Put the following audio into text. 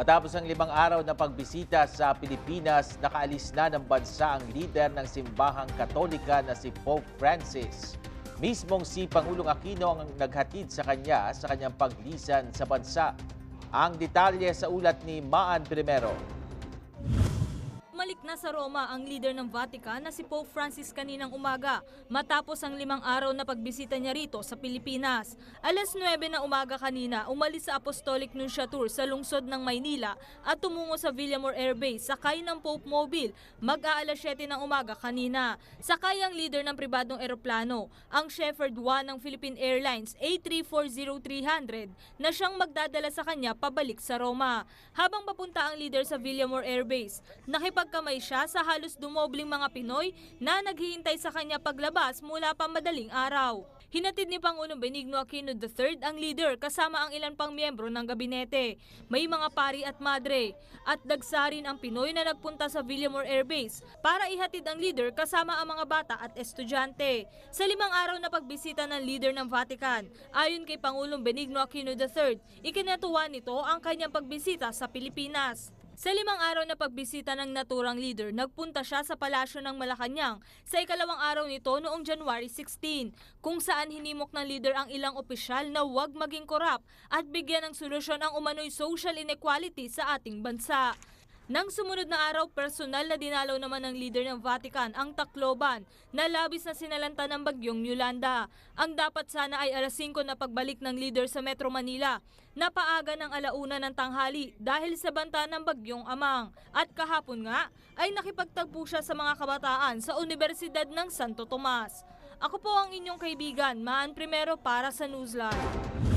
Matapos ang limang araw na pagbisita sa Pilipinas, nakaalis na ng bansa ang lider ng simbahang katolika na si Pope Francis. Mismong si Pangulong Aquino ang naghatid sa kanya sa kanyang paglisan sa bansa. Ang detalye sa ulat ni Maan Primero. Umalik na sa Roma ang leader ng Vatican na si Pope Francis kaninang umaga matapos ang limang araw na pagbisita niya rito sa Pilipinas. Alas 9 na umaga kanina, umalis sa Apostolic Nunciature sa lungsod ng Maynila at tumungo sa Villamor Air Base sakay ng Pope Mobile mag-aalas 7 ng umaga kanina. Sakay ang leader ng pribadong eroplano, ang Shepherd 1 ng Philippine Airlines A340-300 na siyang magdadala sa kanya pabalik sa Roma. Habang papunta ang leader sa Villamor Air Base, nakipagkamay siya sa halos dumobling mga Pinoy na naghihintay sa kanya paglabas mula pa madaling araw. Hinatid ni Pangulong Benigno Aquino III ang leader kasama ang ilan pang miyembro ng gabinete. May mga pari at madre. At dagsarin ang Pinoy na nagpunta sa Villamor Air Base para ihatid ang leader kasama ang mga bata at estudyante. Sa limang araw na pagbisita ng leader ng Vatican, ayon kay Pangulong Benigno Aquino III, ikinatuwa nito ang kanyang pagbisita sa Pilipinas. Sa limang araw na pagbisita ng naturang leader, nagpunta siya sa palasyo ng Malacanang sa ikalawang araw nito noong January 16, kung saan hinimok ng leader ang ilang opisyal na huwag maging korap at bigyan ng solusyon ang umano'y social inequality sa ating bansa. Nang sumunod na araw, personal na dinalaw naman ng leader ng Vatican ang Tacloban na labis na sinalanta ng bagyong Yolanda. Ang dapat sana ay alas 5 na pagbalik ng leader sa Metro Manila. Napaaga ng alauna ng tanghali dahil sa banta ng bagyong Amang. At kahapon nga ay nakipagtagpo siya sa mga kabataan sa Universidad ng Santo Tomas. Ako po ang inyong kaibigan, Maan Primero para sa Newsline.